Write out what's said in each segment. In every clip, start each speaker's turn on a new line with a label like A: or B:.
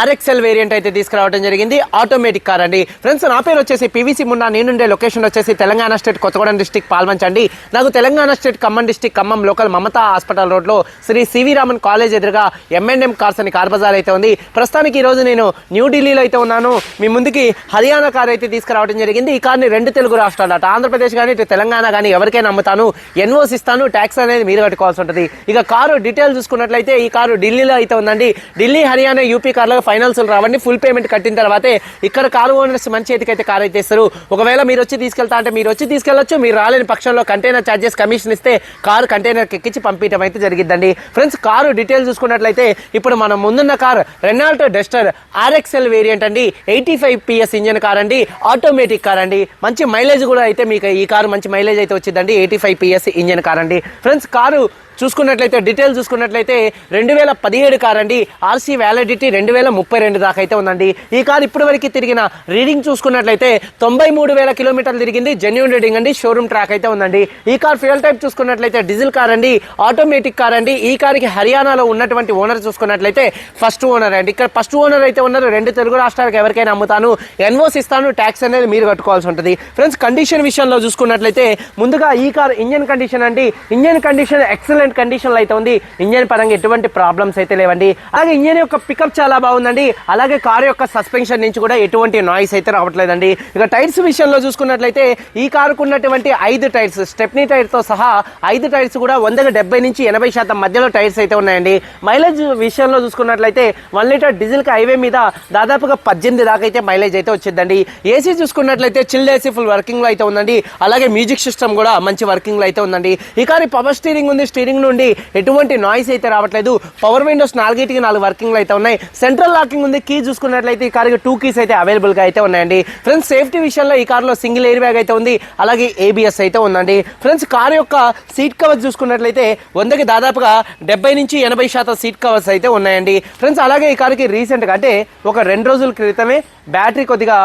A: RXL variant అయితే తీసుకురావడం జరిగింది. ఆటోమేటిక్ కార్ అండి. ఫ్రెండ్స్ నా పేరు వచ్చేసి పీవీసీ మున్నా నేనుండే లొకేషన్ వచ్చేసి తెలంగాణ స్టేట్ కొత్తగూడెం డిస్టిక్ పాల్మంచండి నాకు Telangana state Khammam district Khammam local Mamata hospital రోడ్లో శ్రీ సివి రామన్ కాలేజ్ ఎదురుగా ఎంఎన్ఎం కార్స్ అని కార్ బజార్ అయితే ఉంది. ప్రస్తుతానికి ఈరోజు నేను న్యూఢిల్లీలో అయితే ఉన్నాను. మీ ముందుకి హర్యానా కార్ అయితే తీసుకురావడం జరిగింది. ఈ కార్ని రెండు తెలుగు రాష్ట్రాలు అటు. ఆంధ్రప్రదేశ్ కానీ ఇటు తెలంగాణ కానీ ఎవరికైనా అమ్ముతాను. ఎన్ఓస్ ఇస్తాను. ట్యాక్స్ అనేది మీరు కట్టుకోవాల్సి ఉంటుంది. ఇక కారు డీటెయిల్ చూసుకున్నట్లయితే ఈ కారు ఢిల్లీలో అయితే ఉందండి. ఢిల్లీ హర్యానా యూపీ కార్లో ఫైనాన్స్ రావండి ఫుల్ పేమెంట్ కట్టిన తర్వాతే ఇక్కడ కారు ఓనర్స్ మంచి చేతికి అయితే కార్ అయితే ఇస్తారు ఒకవేళ మీరు వచ్చి తీసుకెళ్తా అంటే మీరు వచ్చి తీసుకెళ్ళొచ్చు మీరు రాలేని పక్షంలో కంటైనర్ ఛార్జెస్ కమిషన్ ఇస్తే కారు కంటైనర్ ఎక్కించి పంపించడం అయితే జరిగిద్దండి. ఫ్రెండ్స్ కారు డీటెయిల్ చూసుకున్నట్లయితే ఇప్పుడు మనం ముందున్న కార్ రెనాల్టో డస్టర్ ఆర్ఎక్స్ఎల్ వేరియంట్ అండి. Eighty five PS engine car అండి. ఆటోమేటిక్ కార్ అండి. మంచి మైలేజ్ కూడా అయితే మీకు ఈ కారు మంచి మైలేజ్ అయితే వచ్చిందండి eighty five PS engine car అండి. ఫ్రెండ్స్ కారు చూసుకున్నట్లయితే డీటెయిల్ చూసుకున్నట్లయితే రెండు వేల పదిహేడు కార్ అండి ఆర్సీ వ్యాలిడిటీ రెండు వేల ముప్పై రెండు దాకా అయితే ఉందండి. ఈ కార్ ఇప్పటి వరకు తిరిగిన రీడింగ్ చూసుకున్నట్లయితే తొంభై మూడు వేల కిలోమీటర్లు తిరిగింది. జెన్యున్ రీడింగ్ అండి. షోరూమ్ ట్రాక్ అయితే ఉందండి. ఈ కార్ ఫ్యూయల్ టైప్ చూసుకున్నట్లయితే డీజిల్ కార్ అండి. ఆటోమేటిక్ కార్ అండి. ఈ కార్కి హర్యానాలో ఉన్నటువంటి ఓనర్ చూసుకున్నట్లయితే ఫస్ట్ ఓనర్ అండి. ఇక్కడ ఫస్ట్ ఓనర్ అయితే ఉన్నారు. రెండు తెలుగు రాష్ట్రాలకు ఎవరికైనా అమ్ముతాను. ఎన్వోస్ ఇస్తాను. ట్యాక్స్ అనేది మీరు కట్టుకోవాల్సి ఉంటుంది. ఫ్రెండ్స్ కండిషన్ విషయంలో చూసుకున్నట్లయితే ముందుగా ఈ కార్ ఇంజన్ కండిషన్ అండి. ఇంజన్ కండిషన్ ఎక్సలెంట్ కండిషన్లో అయితే ఉంది. ఇంజన్ పరంగా ఎటువంటి ప్రాబ్లమ్స్ అయితే లేవండి. అలాగే ఇంజన్ యొక్క పికప్ చాలా బాగుందండి. అలాగే కార్ యొక్క సస్పెన్షన్ నుంచి కూడా ఎటువంటి నాయిస్ అయితే రావట్లేదండి. ఇక టైర్స్ విషయంలో చూసుకున్నట్లయితే ఈ కారుకు ఉన్నటువంటి ఐదు టైర్స్ స్టెప్నీ టైర్తో సహా ఐదు టైర్స్ కూడా వందకు డెబ్బై నుంచి ఎనభై శాతం మధ్యలో టైర్స్ అయితే ఉన్నాయండి. మైలేజ్ విషయంలో చూసుకున్నట్లయితే వన్ లీటర్ డీజిల్కి హైవే మీద దాదాపుగా పద్దెనిమిది దాకా అయితే మైలేజ్ అయితే వచ్చిందండి. ఏసీ చూసుకున్నట్లయితే చిల్డ్ ఏసీ ఫుల్ వర్కింగ్లో అయితే ఉందండి. అలాగే మ్యూజిక్ సిస్టమ్ కూడా మంచి వర్కింగ్లో అయితే ఉందండి. ఈ కారు పవర్ స్టీరింగ్ ఉంది. స్టీరింగ్ నుండి ఎటువంటి నాయిస్ అయితే రావట్లేదు. పవర్ విండోస్ నాలుగిటికి నాలుగు వర్కింగ్లు అయితే ఉన్నాయి. సెంట్రల్ లాకింగ్ ఉంది. కీ చూసుకున్నట్లయితే ఈ కారుకి టూ కీస్ అయితే అవైలబుల్గా అయితే ఉన్నాయండి. ఫ్రెండ్స్ సేఫ్టీ విషయంలో ఈ కార్లో సింగిల్ ఎయిర్ బ్యాగ్ అయితే ఉంది. అలాగే ఏబిఎస్ అయితే ఉందండి. ఫ్రెండ్స్ కారు యొక్క సీట్ కవర్స్ చూసుకున్నట్లయితే వందకి దాదాపుగా డెబ్బై నుంచి ఎనభై శాతం సీట్ కవర్స్ అయితే ఉన్నాయండి. ఫ్రెండ్స్ అలాగే ఈ కారుకి రీసెంట్గా అంటే ఒక రెండు రోజుల క్రితమే బ్యాటరీ కొద్దిగా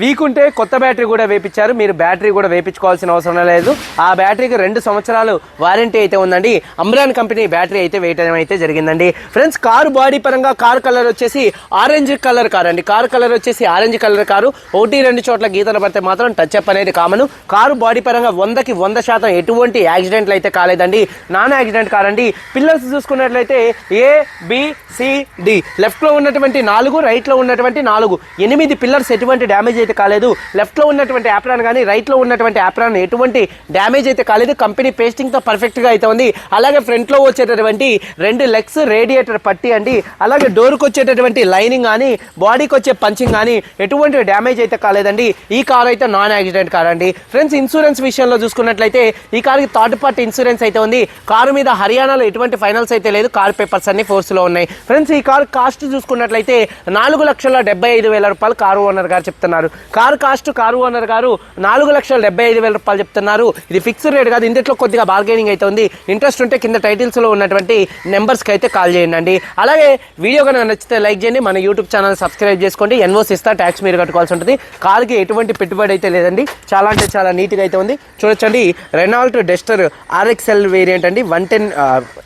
A: వీక్ ఉంటే కొత్త బ్యాటరీ కూడా వేపించారు మీరు బ్యాటరీ కూడా వేపించుకోవాల్సిన అవసరం లేదు. ఆ బ్యాటరీకి రెండు సంవత్సరాలు వారంటీ అయితే ఉందండి. అమ్రాన్ కంపెనీ బ్యాటరీ అయితే వేయటం అయితే జరిగిందండి. ఫ్రెండ్స్ కారు బాడీ పరంగా కారు కలర్ వచ్చేసి ఆరెంజ్ కలర్ కార్ అండి. కారు కలర్ వచ్చేసి ఆరెంజ్ కలర్ కారు. ఒకటి రెండు చోట్ల గీతలు పడితే మాత్రం టచ్ అప్ అనేది కామన్ కారు బాడీ పరంగా వందకి వంద శాతం ఎటువంటి యాక్సిడెంట్లు అయితే కాలేదండి. నాన్ యాక్సిడెంట్ కారండి అండి. పిల్లర్స్ చూసుకున్నట్లయితే ఏ బి సి డి లెఫ్ట్లో ఉన్నటువంటి నాలుగు రైట్లో ఉన్నటువంటి నాలుగు. ఎనిమిది పిల్లర్స్ ఎటువంటి డ్యామేజ్ అయితే కాలేదు. లెఫ్ట్లో ఉన్నటువంటి యాప్రాన్ కానీ రైట్లో ఉన్నటువంటి యాప్రాన్ ఎటువంటి డ్యామేజ్ అయితే కాలేదు. కంపెనీ పేస్టింగ్తో పర్ఫెక్ట్గా అయితే ఉంది. అలాగే ఫ్రంట్లో వచ్చేటటువంటి రెండు లెగ్స్ రేడియేటర్ పట్టి అండి. అలాగే డోర్కి వచ్చేటటువంటి లైనింగ్ కానీ బాడీకి వచ్చే పంచింగ్ కానీ ఎటువంటి డ్యామేజ్ అయితే కాలేదండి. ఈ కార్ అయితే నాన్ యాక్సిడెంట్ కార్ అండి. ఫ్రెండ్స్ ఇన్సూరెన్స్ విషయంలో చూసుకున్నట్లయితే ఈ కార్కి థర్డ్ పార్టీ ఇన్సూరెన్స్ అయితే ఉంది. కారు మీద హర్యానాలో ఎటువంటి ఫైనల్స్ అయితే లేదు. కార్ పేపర్స్ అన్ని ఫోర్స్లో ఉన్నాయి. ఫ్రెండ్స్ ఈ కార్ కాస్ట్ చూసుకున్నట్లయితే నాలుగు లక్షల డెబ్బై ఐదు వేల రూపాయలు కారు ఓనర్ గారు చెప్తున్నారు. కారు కాస్ట్ కారు ఓనర్ గారు నాలుగు లక్షల డెబ్బై ఐదు వేల రూపాయలు చెప్తున్నారు. ఇది ఫిక్స్డ్ రేట్ కాదు ఇందులో కొద్దిగా బార్గెనింగ్ అయితే ఉంది. ఇంట్రెస్ట్ ఉంటే కింద టైటిల్స్లో ఉన్నటువంటి నెంబర్స్కి అయితే కాల్ చేయండి అలాగే వీడియో కనుక నచ్చితే లైక్ చేయండి. మన యూట్యూబ్ ఛానల్ సబ్స్క్రైబ్ చేసుకోండి. ఎన్ఓస్ ఇస్తా ట్యాక్స్ మీరు కట్టుకోవాల్సి ఉంటుంది. కార్కి ఎటువంటి పెట్టుబడి అయితే లేదండి. చాలా అంటే చాలా నీట్గా అయితే ఉంది. చూడొచ్చండి. రెనాల్ట్ డెస్టర్ ఆర్ఎక్స్ఎల్ వేరియంట్ అండి. One ten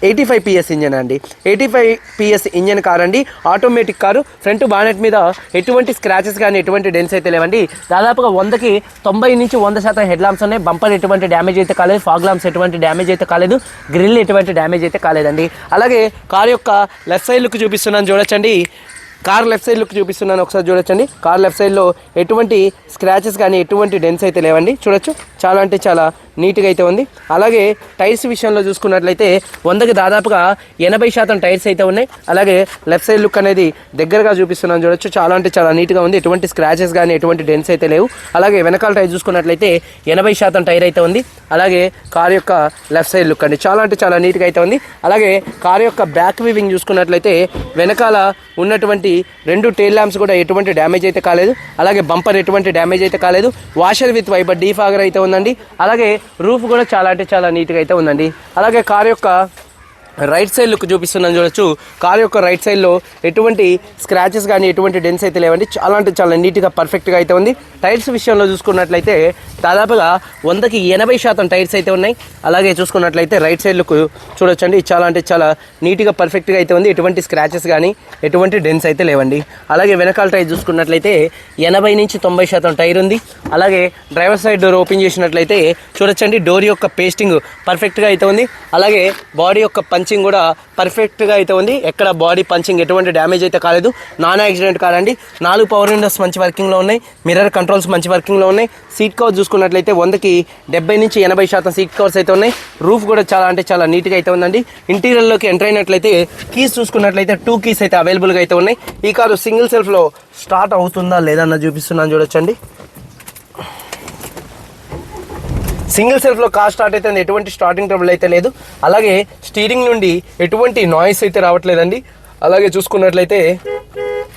A: eighty five PS engine అండి. Eighty five PS engine car అండి ఆటోమేటిక్ కారు. ఫ్రంట్ బానెట్ మీద ఎటువంటి స్క్రాచెస్ కానీ ఎటువంటి డెన్స్ అయితే లేవండి. దాదాపుగా వందకి తొంభై నుంచి వంద శాతం హెడ్ లాంప్స్ ఉన్నాయి. బంపర్ ఎటువంటి డ్యామేజ్ అయితే కాలేదు. ఫాగ్ లాంప్స్ ఎటువంటి డ్యామేజ్ అయితే కాలేదు. గ్రిల్ ఎటువంటి డ్యామేజ్ అయితే కాలేదండి. అలాగే కార్ యొక్క లెఫ్ట్ సైడ్ లుక్ చూపిస్తున్నాను చూడొచ్చండి. కార్ లెఫ్ట్ సైడ్ లుక్ చూపిస్తున్నాను ఒకసారి చూడొచ్చండి. కార్ లెఫ్ట్ సైడ్లో ఎటువంటి స్క్రాచెస్ కానీ ఎటువంటి డెన్స్ అయితే లేవండి. చూడొచ్చు. చాలా అంటే చాలా నీట్గా అయితే ఉంది. అలాగే టైర్స్ విషయంలో చూసుకున్నట్లయితే వందకి దాదాపుగా ఎనభై శాతం టైర్స్ అయితే ఉన్నాయి. అలాగే లెఫ్ట్ సైడ్ లుక్ అనేది దగ్గరగా చూపిస్తున్నాను చూడొచ్చు. చాలా అంటే చాలా నీట్గా ఉంది. ఎటువంటి స్క్రాచెస్ కానీ ఎటువంటి డెన్స్ అయితే లేవు. అలాగే వెనకాల టైర్ చూసుకున్నట్లయితే ఎనభై శాతం టైర్ అయితే ఉంది. అలాగే కార్ యొక్క లెఫ్ట్ సైడ్ లుక్ అండి. చాలా అంటే చాలా నీట్గా అయితే ఉంది. అలాగే కార్ యొక్క బ్యాక్ వీవింగ్ చూసుకున్నట్లయితే వెనకాల ఉన్నటువంటి రెండు టైల్ ల్యాంప్స్ కూడా ఎటువంటి డ్యామేజ్ అయితే కాలేదు. అలాగే బంపర్ ఎటువంటి డ్యామేజ్ అయితే కాలేదు. వాషర్ విత్ వైబర్ డీఫాగర్ అయితే ఉందండి. అలాగే రూఫ్ కూడా చాలా అంటే చాలా నీట్గా అయితే ఉందండి. అలాగే కార్ యొక్క రైట్ సైడ్ లుక్ చూపిస్తున్నాను చూడొచ్చు. కార్ యొక్క రైట్ సైడ్లో ఎటువంటి స్క్రాచెస్ కానీ ఎటువంటి డెన్స్ అయితే లేవండి. చాలా అంటే చాలా నీట్గా పర్ఫెక్ట్గా అయితే ఉంది. టైర్స్ విషయంలో చూసుకున్నట్లయితే దాదాపుగా వందకి ఎనభై శాతం టైర్స్ అయితే ఉన్నాయి. అలాగే చూసుకున్నట్లయితే రైట్ సైడ్ లుక్ చూడొచ్చండి. చాలా అంటే చాలా నీట్గా పర్ఫెక్ట్గా అయితే ఉంది. ఎటువంటి స్క్రాచెస్ కానీ ఎటువంటి డెన్స్ అయితే లేవండి. అలాగే వెనకాల టైర్ చూసుకున్నట్లయితే ఎనభై నుంచి తొంభై శాతం టైర్ ఉంది. అలాగే డ్రైవర్ సైడ్ డోర్ ఓపెన్ చేసినట్లయితే చూడొచ్చండి. డోర్ యొక్క పేస్టింగ్ పర్ఫెక్ట్గా అయితే ఉంది. అలాగే బాడీ యొక్క పంచ్ పంచింగ్ కూడా పర్ఫెక్ట్గా అయితే ఉంది. ఎక్కడ బాడీ పంచింగ్ ఎటువంటి డ్యామేజ్ అయితే కాలేదు. నాన్ యాక్సిడెంట్ కాదండి. నాలుగు పవర్ విండోస్ మంచి వర్కింగ్లో ఉన్నాయి. మిర్రర్ కంట్రోల్స్ మంచి వర్కింగ్లో ఉన్నాయి. సీట్ కవర్ చూసుకున్నట్లయితే వందకి డెబ్బై నుంచి ఎనభై శాతం సీట్ కవర్స్ అయితే ఉన్నాయి. రూఫ్ కూడా చాలా అంటే చాలా నీట్గా అయితే ఉందండి. ఇంటీరియర్లోకి ఎంటర్ అయినట్లయితే కీస్ చూసుకున్నట్లయితే టూ కీస్ అయితే అవైలబుల్గా అయితే ఉన్నాయి. ఈ కారు సింగిల్ సెల్ఫ్లో స్టార్ట్ అవుతుందా లేదా చూపిస్తున్నాను చూడొచ్చండి. సింగిల్ సెల్ఫ్లో కార్ స్టార్ట్ అయితే ఎటువంటి స్టార్టింగ్ ట్రబుల్ అయితే లేదు. అలాగే స్టీరింగ్ నుండి ఎటువంటి నాయిస్ అయితే రావట్లేదండి. అలాగే చూసుకున్నట్లయితే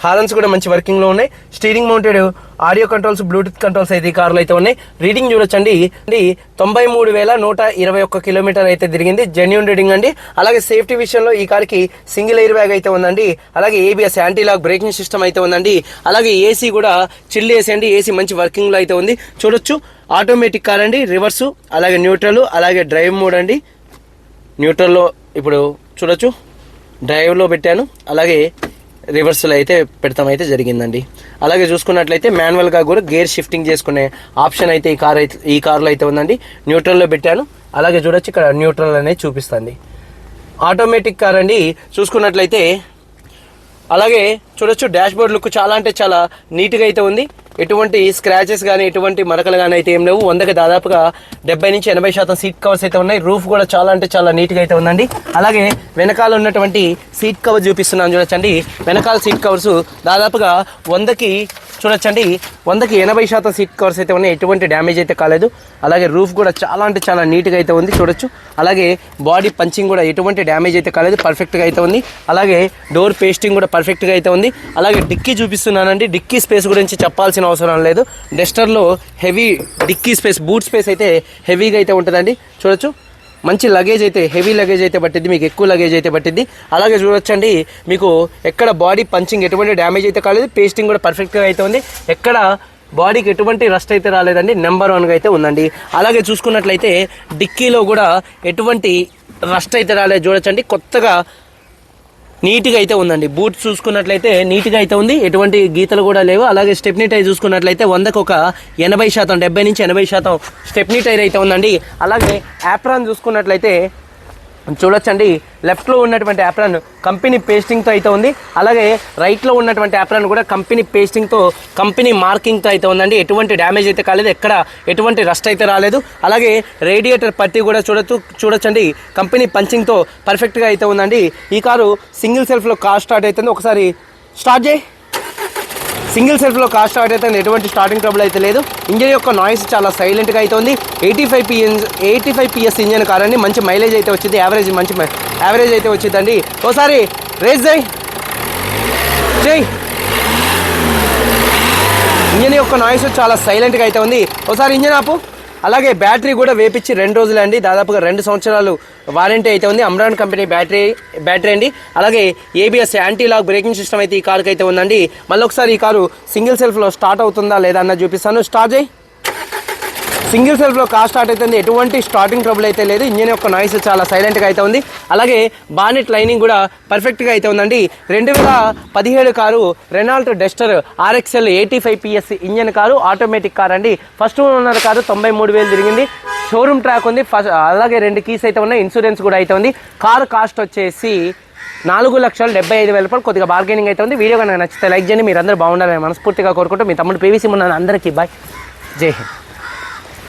A: హారన్స్ కూడా మంచి వర్కింగ్లో ఉన్నాయి. Steering mounted audio controls Bluetooth controls అయితే ఈ కార్లో అయితే ఉన్నాయి. రీడింగ్ చూడొచ్చండి. అండి తొంభై మూడు వేల నూట ఇరవై ఒక్క కిలోమీటర్ అయితే తిరిగింది. జెన్యున్ రీడింగ్ అండి. అలాగే సేఫ్టీ విషయంలో ఈ కార్కి సింగిల్ ఎయిర్ బ్యాగ్ అయితే ఉందండి. అలాగే ABS anti lock braking system అయితే ఉందండి. అలాగే ఏసీ కూడా చిల్లు ఏసీ అండి ఏసీ మంచి వర్కింగ్లో అయితే ఉంది. చూడొచ్చు. ఆటోమేటిక్ కార్ అండి. రివర్సు అలాగే న్యూట్రల్ అలాగే డ్రైవ్ మోడ్ అండి. న్యూట్రల్లో ఇప్పుడు చూడొచ్చు. డ్రైవ్లో పెట్టాను. అలాగే రివర్స్లో అయితే పెడతామైతే జరిగిందండి. అలాగే చూసుకున్నట్లయితే మాన్యువల్గా కూడా గేర్ షిఫ్టింగ్ చేసుకునే ఆప్షన్ అయితే ఈ కార్ అయితే ఈ కార్లో అయితే ఉందండి. న్యూట్రల్లో పెట్టాను. అలాగే చూడొచ్చు ఇక్కడ న్యూట్రల్ అనేది చూపిస్తుంది. ఆటోమేటిక్ కార్ అండి. చూసుకున్నట్లయితే అలాగే చూడొచ్చు డాష్ బోర్డ్ లుక్ చాలా అంటే చాలా నీట్గా అయితే ఉంది. ఎటువంటి స్క్రాచెస్ కానీ ఎటువంటి మరకలు కానీ అయితే ఏం లేవు. వందకి దాదాపుగా డెబ్బై నుంచి ఎనభై శాతం సీట్ కవర్స్ అయితే ఉన్నాయి. రూఫ్ కూడా చాలా అంటే చాలా నీట్గా అయితే ఉందండి. అలాగే వెనకాల ఉన్నటువంటి సీట్ కవర్ చూపిస్తున్నాను చూడొచ్చండి. వెనకాల సీట్ కవర్స్ దాదాపుగా వందకి చూడొచ్చండి. వందకి ఎనభై శాతం సీట్ కవర్స్ అయితే ఉన్నాయి. ఎటువంటి డ్యామేజ్ అయితే కాలేదు. అలాగే రూఫ్ కూడా చాలా అంటే చాలా నీట్గా అయితే ఉంది. చూడొచ్చు. అలాగే బాడీ పంచింగ్ కూడా ఎటువంటి డ్యామేజ్ అయితే కాలేదు. పర్ఫెక్ట్గా అయితే ఉంది. అలాగే డోర్ పేస్టింగ్ కూడా పర్ఫెక్ట్గా అయితే ఉంది. అలాగే డిక్కీ చూపిస్తున్నానండి. డిక్కీ స్పేస్ గురించి చెప్పాల్సిన అవసరం లేదు. డెస్టర్లో heavy dicky space boot space అయితే హెవీగా అయితే ఉంటుందండి. చూడొచ్చు. మంచి లగేజ్ అయితే హెవీ లగేజ్ అయితే పట్టింది మీకు ఎక్కువ లగేజ్ అయితే పట్టింది. అలాగే చూడొచ్చండి మీకు ఎక్కడ బాడీ పంచింగ్ ఎటువంటి డ్యామేజ్ అయితే కాలేదు పేస్టింగ్ కూడా పర్ఫెక్ట్గా అయితే ఉంది. ఎక్కడ బాడీకి ఎటువంటి రస్ట్ అయితే రాలేదండి నెంబర్ వన్గా అయితే ఉందండి. అలాగే చూసుకున్నట్లయితే డిక్కీలో కూడా ఎటువంటి రస్ట్ అయితే రాలేదు. చూడొచ్చండి కొత్తగా నీట్గా అయితే ఉందండి. బూట్ చూసుకున్నట్లయితే నీట్గా అయితే ఉంది. ఎటువంటి గీతలు కూడా లేవు. అలాగే స్టెప్నీ టైర్ చూసుకున్నట్లయితే వందకు ఒక ఎనభై శాతం డెబ్బై నుంచి ఎనభై శాతం స్టెప్నీ టైర్ అయితే ఉందండి. అలాగే యాప్రాన్ చూసుకున్నట్లయితే చూడొచ్చండి. లెఫ్ట్లో ఉన్నటువంటి యాప్రాన్ కంపెనీ పేస్టింగ్తో అయితే ఉంది. అలాగే రైట్లో ఉన్నటువంటి యాప్రాన్ కూడా కంపెనీ పేస్టింగ్తో కంపెనీ మార్కింగ్తో అయితే ఉందండి. ఎటువంటి డ్యామేజ్ అయితే కాలేదు. ఎక్కడ ఎటువంటి రస్ట్ అయితే రాలేదు. అలాగే రేడియేటర్ పట్టి కూడా చూడొచ్చు చూడొచ్చండి. కంపెనీ పంచింగ్తో పర్ఫెక్ట్గా అయితే ఉందండి. ఈ కారు సింగిల్ సెల్ఫ్లో కార్ స్టార్ట్ అవుతుంది. ఒకసారి స్టార్ట్ చేయి. సింగిల్ సెల్ఫ్లో కార్ స్టార్ట్ అయితే ఎటువంటి స్టార్టింగ్ ట్రబుల్ అయితే లేదు. ఇంజిన్ యొక్క నాయిస్ చాలా సైలెంట్గా అయితే ఉంది. Eighty five PN eighty five PS engine car అండి మంచి మైలేజ్ అయితే వచ్చింది. యావరేజ్ మంచి యావరేజ్ అయితే వచ్చిందండి. ఓసారి రేస్ జై జై ఇంజన్ యొక్క నాయిస్ చాలా సైలెంట్గా అయితే ఉంది. ఒకసారి ఇంజన్ ఆపు. అలాగే బ్యాటరీ కూడా వేపించి రెండు రోజులు అండి దాదాపుగా రెండు సంవత్సరాలు వారంటీ అయితే ఉంది. అమ్రాన్ కంపెనీ బ్యాటరీ బ్యాటరీ అండి. అలాగే ABS anti lock braking system అయితే ఈ కారుకి అయితే ఉందండి. మళ్ళీ ఒకసారి ఈ కారు సింగిల్ సెల్ఫ్లో స్టార్ట్ అవుతుందా లేదా అన్నది చూపిస్తాను. స్టార్ట్ చేయి. సింగిల్ సెల్ఫ్లో కార్ స్టార్ట్ అవుతుంది ఎటువంటి స్టార్టింగ్ ట్రబుల్ అయితే లేదు. ఇంజిన్ యొక్క నాయిస్ చాలా సైలెంట్గా అయితే ఉంది. అలాగే బానెట్ లైనింగ్ కూడా పర్ఫెక్ట్గా అయితే ఉందండి. రెండు వేల పదిహేడు car Renault Duster RXL eighty five PS engine car automatic car అండి. ఫస్ట్ ఓనర్ కారు తొంభై మూడు వేలు తిరిగింది. షోరూమ్ ట్రాక్ ఉంది. ఫస్ట్ అలాగే రెండు కీస్ అయితే ఉన్నాయి. ఇన్సూరెన్స్ కూడా అయితే ఉంది. కారు కాస్ట్ వచ్చేసి నాలుగు లక్షల డెబ్బై ఐదు వేల రూపాయలు. కొద్దిగా బార్గెనింగ్ అయితే ఉంది. వీడియో కనుక నచ్చితే లైక్ చేయండి. మీరు అందరూ బాగుండాలని మనస్ఫూర్తిగా కోరుకుంటూ మీ తమ్ముడు పీవీసీ ఉన్నాను అందరికీ బాయ్ జై హింద్.